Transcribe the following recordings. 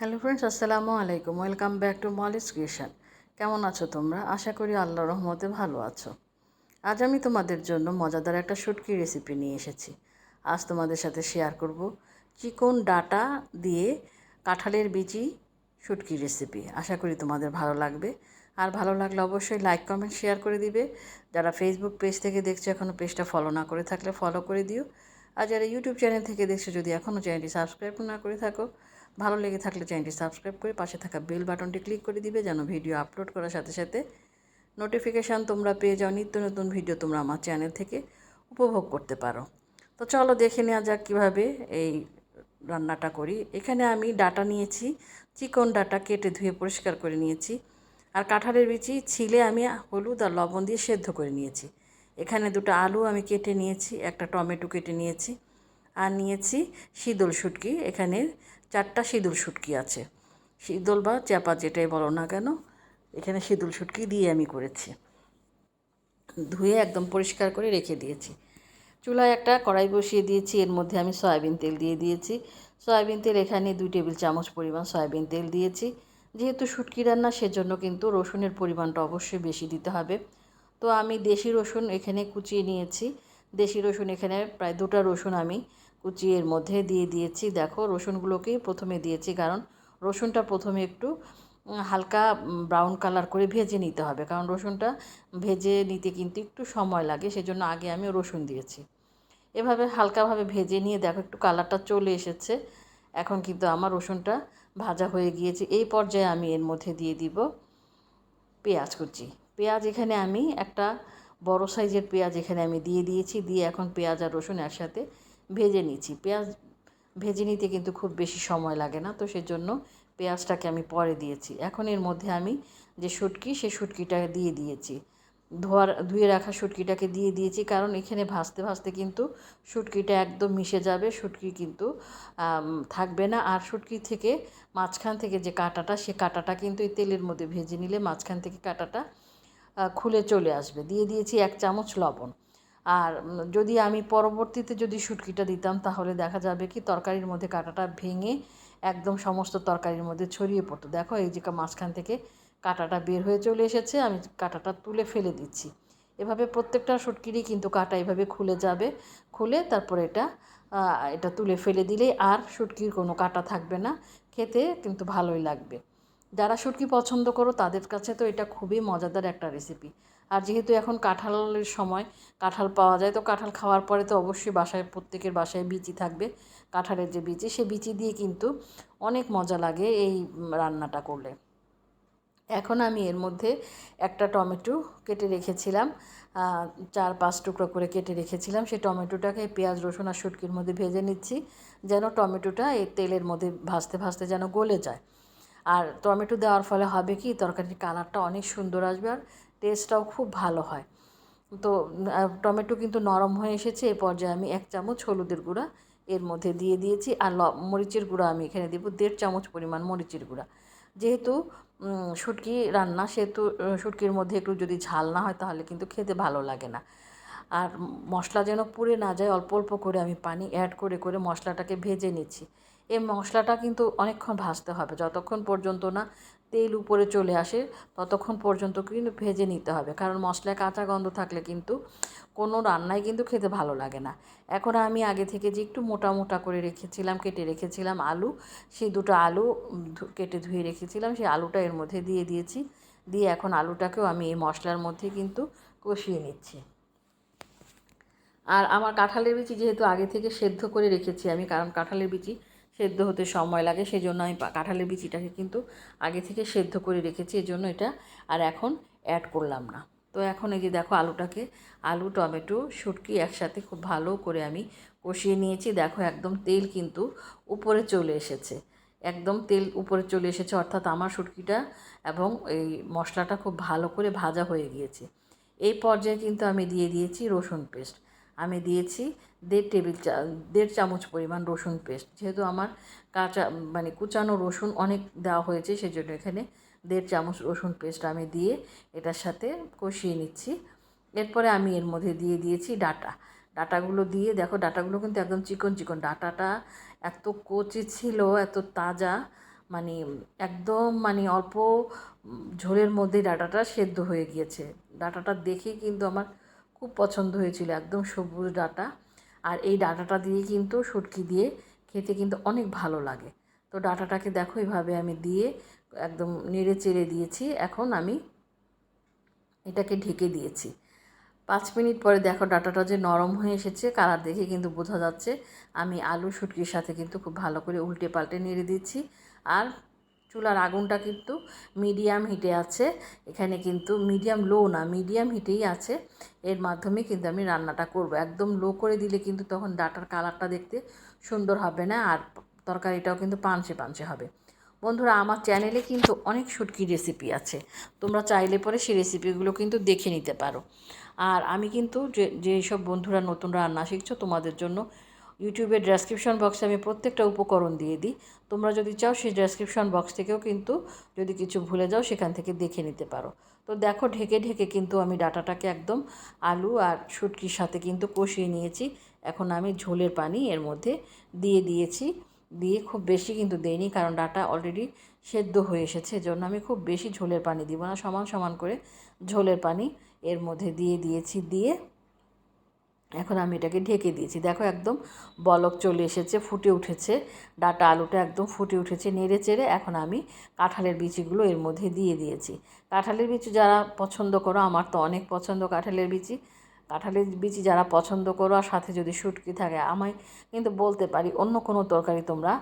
Hello friends আসসালামু আলাইকুম welcome back to Molis creation কেমন আছো তোমরা? আশা করি আল্লাহ রহমতে ভালো আছো। আজ আমি তোমাদের জন্য মজাদার একটা শুটকি রেসিপি নিয়ে এসেছি। আজ তোমাদের সাথে শেয়ার করব চিকন ডাটা দিয়ে কাঁঠালের বিচি শুটকি রেসিপি আশা করি তোমাদের ভালো লাগবে। আর ভালো লাগলে অবশ্যই লাইক কমেন্ট শেয়ার করে দিবে। যারা ফেসবুক পেজ থেকে দেখছ এখনও পেজটা ফলো না করে থাকলে ফলো করে দিও। আর যারা ইউটিউব চ্যানেল থেকে দেখছ, যদি এখনও চ্যানেলটি সাবস্ক্রাইব না করে থাকো ভালো লেগে থাকলে চ্যানেলটি সাবস্ক্রাইব করে পাশে থাকা বেল বাটনটি ক্লিক করে দিবে যেন ভিডিও আপলোড করার সাথে সাথে নোটিফিকেশান তোমরা পেয়ে যাও, নিত্য নতুন ভিডিও তোমরা আমার চ্যানেল থেকে উপভোগ করতে পারো। তো চলো দেখে নেওয়া যাক কীভাবে এই রান্নাটা করি। এখানে আমি ডাটা নিয়েছি, চিকন ডাটা কেটে ধুয়ে পরিষ্কার করে নিয়েছি। আর কাঁঠালের বিচি, ছিলে আমি হলুদ আর লবণ দিয়ে সেদ্ধ করে নিয়েছি। এখানে দুটো আলু আমি কেটে নিয়েছি, একটা টমেটো কেটে নিয়েছি। আর নিয়েছি শীতল শুটকি, এখানে চারটা সিঁদুর শুটকি আছে। শীতল বা চাপা যেটাই বলো না কেন, এখানে সিঁদুর শুটকি দিয়ে আমি করেছি। ধুয়ে একদম পরিষ্কার করে রেখে দিয়েছি। চুলায় একটা কড়াই বসিয়ে দিয়েছি, এর মধ্যে আমি সয়াবিন তেল দিয়ে দিয়েছি। সয়াবিন তেল এখানে দুই টেবিল চামচ পরিমাণ সয়াবিন তেল দিয়েছি। যেহেতু শুটকি রান্না, সেজন্য কিন্তু রসুনের পরিমাণটা অবশ্যই বেশি দিতে হবে। তো আমি দেশি রসুন এখানে কুচিয়ে নিয়েছি। দেশি রসুন এখানে প্রায় দুটা রসুন আমি কুচিয়ে এর মধ্যে দিয়ে দিয়েছি। দেখো, রসুনগুলোকেই প্রথমে দিয়েছি, কারণ রসুনটা প্রথমে একটু হালকা ব্রাউন কালার করে ভেজে নিতে হবে। কারণ রসুনটা ভেজে নিতে কিন্তু একটু সময় লাগে, সেজন্য আগে আমি রসুন দিয়েছি। এভাবে হালকাভাবে ভেজে নিয়ে দেখো, একটু কালারটা চলে এসেছে। এখন কিন্তু আমার রসুনটা ভাজা হয়ে গিয়েছে। এই পর্যায়ে আমি এর মধ্যে দিয়ে দিব পেঁয়াজ কুচি। পেঁয়াজ এখানে আমি একটা বড় সাইজের পেঁয়াজ এখানে আমি দিয়ে দিয়েছি। দিয়ে এখন পেঁয়াজ আর রসুন একসাথে ভেজে নিচ্ছি। পেঁয়াজ ভেজে নিতে কিন্তু খুব বেশি সময় লাগে না, তো সেজন্য পেঁয়াজটাকে আমি পরে দিয়েছি। এখন এর মধ্যে আমি যে শুটকি, সে শুটকিটা দিয়ে দিয়েছি। ধোয়ার, ধুয়ে রাখা শুটকিটাকে দিয়ে দিয়েছি, কারণ এখানে ভাজতে ভাজতে কিন্তু শুটকিটা একদম মিশে যাবে, শুটকি কিন্তু থাকবে না। আর শুটকি থেকে মাঝখান থেকে যে কাঁটাটা, সে কাঁটাটা কিন্তু এই তেলের মধ্যে ভেজে নিলে মাঝখান থেকে কাঁটাটা খুলে চলে আসবে। দিয়ে দিয়েছি এক চামচ লবণ। আর যদি আমি পরবর্তীতে যদি শুটকিটা দিতাম, তাহলে দেখা যাবে কি তরকারির মধ্যে কাঁটাটা ভেঙে একদম সমস্ত তরকারির মধ্যে ছড়িয়ে পড়তো। দেখো এই যে মাঝখান থেকে কাঁটাটা বের হয়ে চলে এসেছে, আমি কাঁটাটা তুলে ফেলে দিচ্ছি। এভাবে প্রত্যেকটা শুটকিরই কিন্তু কাঁটা এভাবে খুলে যাবে, খুলে তারপর এটা এটা তুলে ফেলে দিলেই আর শুটকির কোনো কাঁটা থাকবে না, খেতে কিন্তু ভালোই লাগবে। যারা শুটকি পছন্দ করো, তাদের কাছে তো এটা খুবই মজাদার একটা রেসিপি আর যেহেতু এখন কাঁঠালের সময়, কাঁঠাল পাওয়া যায়, তো কাঁঠাল খাওয়ার পরে তো অবশ্যই বাসায়, প্রত্যেকের বাসায় বিচি থাকবে। কাঁঠালের যে বিচি, সে বিচি দিয়ে কিন্তু অনেক মজা লাগে এই রান্নাটা করলে। এখন আমি এর মধ্যে একটা টমেটো কেটে রেখেছিলাম চার পাঁচ টুকরো করে কেটে রেখেছিলাম। সেই টমেটোটাকে পেঁয়াজ, রসুন আর শুটকির মধ্যে ভেজে নিচ্ছি, যেন টমেটোটা এই তেলের মধ্যে ভাজতে ভাজতে যেন গলে যায়। আর টমেটো দেওয়ার ফলে হবে কি, তরকারির কালারটা অনেক সুন্দর আসবে আর টেস্টটাও খুব ভালো হয়। তো টমেটো কিন্তু নরম হয়ে এসেছে, এ পর্যায়ে আমি এক চামচ হলুদের গুঁড়া এর মধ্যে দিয়ে দিয়েছি আর ল, মরিচের গুঁড়া আমি এখানে দেবো, দেড় চামচ পরিমাণ মরিচের গুঁড়া। যেহেতু শুটকি রান্না, সেহেতু শুটকির মধ্যে একটু যদি ঝাল না হয় তাহলে কিন্তু খেতে ভালো লাগে না। আর মশলা যেন পুড়ে না যায়, অল্প অল্প করে আমি পানি অ্যাড করে করে মশলাটাকে ভেজে নিচ্ছি। এই মশলাটা কিন্তু অনেকক্ষণ ভাজতে হবে। যতক্ষণ পর্যন্ত না তেল উপরে চলে আসে, ততক্ষণ পর্যন্ত কিন্তু ভেজে নিতে হবে। কারণ মশলায় কাঁচা গন্ধ থাকলে কিন্তু কোনো রান্নাই কিন্তু খেতে ভালো লাগে না। এখন আমি আগে থেকে যে একটু মোটা মোটা করে রেখেছিলাম, কেটে রেখেছিলাম আলু, সেই দুটো আলু কেটে ধুয়ে রেখেছিলাম। সেই আলুটা এর মধ্যে দিয়ে দিয়েছি। দিয়ে এখন আলুটাকেও আমি এই মশলার মধ্যে কিন্তু কষিয়ে নিচ্ছি। আর আমার কাঁঠালের বিচি যেহেতু আগে থেকে সেদ্ধ করে রেখেছি আমি, কারণ কাঁঠালের বিচি সেদ্ধ হতে সময় লাগে সেই জন্য আমি কাঁঠালের বিচিটাকে কিন্তু আগে থেকে সেদ্ধ করে রেখেছি এই জন্য এটা আর এখন অ্যাড করলাম না। তো এখন এই যে দেখো আলুটাকে, আলু, টমেটো, শুটকি একসাথে খুব ভালো করে আমি কষিয়ে নিয়েছি। দেখো একদম তেল কিন্তু উপরে চলে এসেছে, একদম তেল উপরে চলে এসেছে, অর্থাৎ আমার শুটকিটা এবং এই মশলাটা খুব ভালো করে ভাজা হয়ে গিয়েছে। এই পর্যায়ে কিন্তু আমি দিয়ে দিয়েছি রসুন পেস্ট। আমি দিয়েছি দেড় টেবিল চা, দেড় চামচ পরিমাণ রসুন পেস্ট। যেহেতু আমার কাঁচা মানে কুচানো রসুন অনেক দেওয়া হয়েছে, সেজন্য এখানে দেড় চামচ রসুন পেস্ট আমি দিয়ে এটার সাথে কষিয়ে নিচ্ছি। এরপরে আমি এর মধ্যে দিয়ে দিয়েছি ডাটা। ডাটাগুলো দিয়ে, দেখো ডাটাগুলো কিন্তু একদম চিকন চিকন। ডাটাটা এত কচি ছিল, এত তাজা মানে একদম মানে অল্প ঝোলের মধ্যে ডাটাটা সেদ্ধ হয়ে গিয়েছে। ডাটাটা দেখেই কিন্তু আমার খুব পছন্দ হয়েছিল একদম সবুজ ডাটা। আর এই ডাটাটা দিয়ে কিন্তু শুটকি দিয়ে খেতে কিন্তু অনেক ভালো লাগে। তো ডাটাটাকে দেখো এইভাবে আমি দিয়ে একদম নেড়ে চেড়ে দিয়েছি। এখন আমি এটাকে ঢেকে দিয়েছি। পাঁচ মিনিট পরে দেখো ডাটাটা যে নরম হয়ে এসেছে, কালার দেখে কিন্তু বোঝা যাচ্ছে। আমি আলু শুটকির সাথে কিন্তু খুব ভালো করে উল্টে পাল্টে নেড়ে দিচ্ছি। আর চুলার আগুনটা কিন্তু মিডিয়াম হিটে আছে। এখানে কিন্তু মিডিয়াম লো না, মিডিয়াম হিটেই আছে। এর মাধ্যমে কিন্তু আমি রান্নাটা করব। একদম লো করে দিলে কিন্তু তখন ডাটার কালারটা দেখতে সুন্দর হবে না আর তরকারিটাও কিন্তু পাঞ্চে পাঞ্চে হবে। বন্ধুরা, আমার চ্যানেলে কিন্তু অনেক শুটকি রেসিপি আছে। তোমরা চাইলে পরে সেই রেসিপিগুলো কিন্তু দেখে নিতে পারো। আর আমি কিন্তু যে, যেসব বন্ধুরা নতুন রান্না শিখছো তোমাদের জন্য ইউটিউবের ডেসক্রিপশন বক্সে আমি প্রত্যেকটা উপকরণ দিয়ে দিই। তোমরা যদি চাও সেই ডেসক্রিপশন বক্স থেকেও কিন্তু যদি কিছু ভুলে যাও সেখান থেকে দেখে নিতে পারো। তো দেখো ঢেকে ঢেকে কিন্তু আমি ডাটাটাকে একদম আলু আর শুটকির সাথে কিন্তু কষিয়ে নিয়েছি। এখন আমি ঝোলের পানি এর মধ্যে দিয়ে দিয়েছি। দিয়ে খুব বেশি কিন্তু দেইনি কারণ ডাটা অলরেডি সেদ্ধ হয়ে এসেছে। এজন্য আমি খুব বেশি ঝোলের পানি দিব না, সমান সমান করে ঝোলের পানি এর মধ্যে দিয়ে দিয়েছি। দিয়ে এখন আমি এটাকে ঢেকে দিয়েছি। দেখো একদম বলক চলে এসেছে, ফুটে উঠেছে। ডাটা আলুটা একদম ফুটে উঠেছে, নেড়ে চেড়ে এখন আমি কাঁঠালের বিচিগুলো এর মধ্যে দিয়ে দিয়েছি। কাঁঠালের বিচি যারা পছন্দ করো, আমার তো অনেক পছন্দ কাঁঠালের বিচি। কাঁঠালের বিচি যারা পছন্দ করো আর সাথে যদি শুটকি থাকে, আমায় কিন্তু বলতে পারি, অন্য কোনো তরকারি তোমরা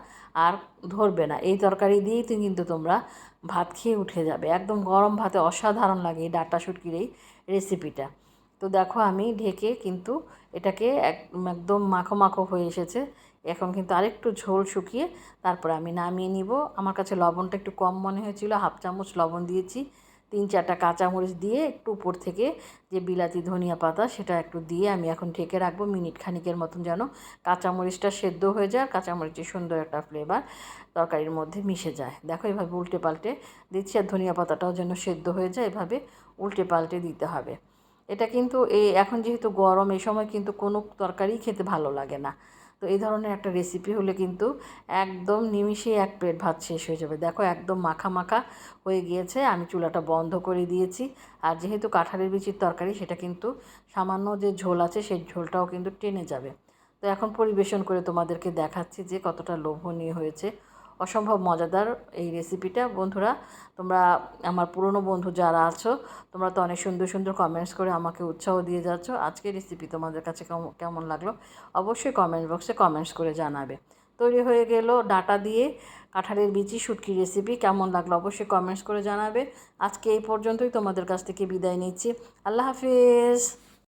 আর ধরবে না। এই তরকারি দিয়েই তো কিন্তু তোমরা ভাত খেয়ে উঠে যাবে। একদম গরম ভাতে অসাধারণ লাগে এই ডাটা শুটকির এই রেসিপিটা তো দেখো আমি ঢেকে কিন্তু এটাকে এক একদম মাখো মাখো হয়ে এসেছে। এখন কিন্তু আরেকটু ঝোল শুকিয়ে তারপরে আমি নামিয়ে নিব। আমার কাছে লবণটা একটু কম মনে হয়েছিল, হাফ চামচ লবণ দিয়েছি। তিন চারটা কাঁচামরিচ দিয়ে একটু উপর থেকে যে বিলাতি ধনিয়া পাতা সেটা একটু দিয়ে আমি এখন ঢেকে রাখব মিনিট খানিকের মতন যেন কাঁচামরিচটা সেদ্ধ হয়ে যায় কাঁচামরিচের সুন্দর একটা ফ্লেভার তরকারির মধ্যে মিশে যায়। দেখো এভাবে উল্টে পাল্টে দিচ্ছি আর ধনিয়া পাতাটাও যেন সেদ্ধ হয়ে যায়, এভাবে উল্টে পাল্টে দিতে হবে। এটা কিন্তু এই এখন যেহেতু গরম, এই সময় কিন্তু কোনো তরকারি খেতে ভালো লাগে না। তো এই ধরনের একটা রেসিপি হলে কিন্তু একদম নিমিষে এক প্লেট ভাত শেষ হয়ে যাবে। দেখো একদম মাখা মাখা হয়ে গিয়েছে, আমি চুলাটা বন্ধ করে দিয়েছি। আর যেহেতু কাঁঠালের বিচির তরকারি, সেটা কিন্তু সামান্য যে ঝোল আছে, সেই ঝোলটাও কিন্তু টেনে যাবে। তো এখন পরিবেশন করে তোমাদেরকে দেখাচ্ছি যে কতটা লোভনীয় হয়েছে। অসম্ভব মজাদার এই রেসিপিটা বন্ধুরা, তোমরা আমার পুরনো বন্ধু যারা আছো, তোমরা তো অনেক সুন্দর সুন্দর কমেন্টস করে আমাকে উৎসাহ দিয়ে যাচ্ছ। আজকের রেসিপি তোমাদের কাছে কেমন কেমন লাগল? অবশ্যই কমেন্ট বক্সে কমেন্টস করে জানাবে। তৈরি হয়ে গেল ডাটা দিয়ে কাঁঠালের বিচি শুটকি রেসিপি কেমন লাগল অবশ্যই কমেন্টস করে জানাবে। আজকে এই পর্যন্তই তোমাদের কাছ থেকে বিদায় নিচ্ছি। আল্লাহ হাফিজ!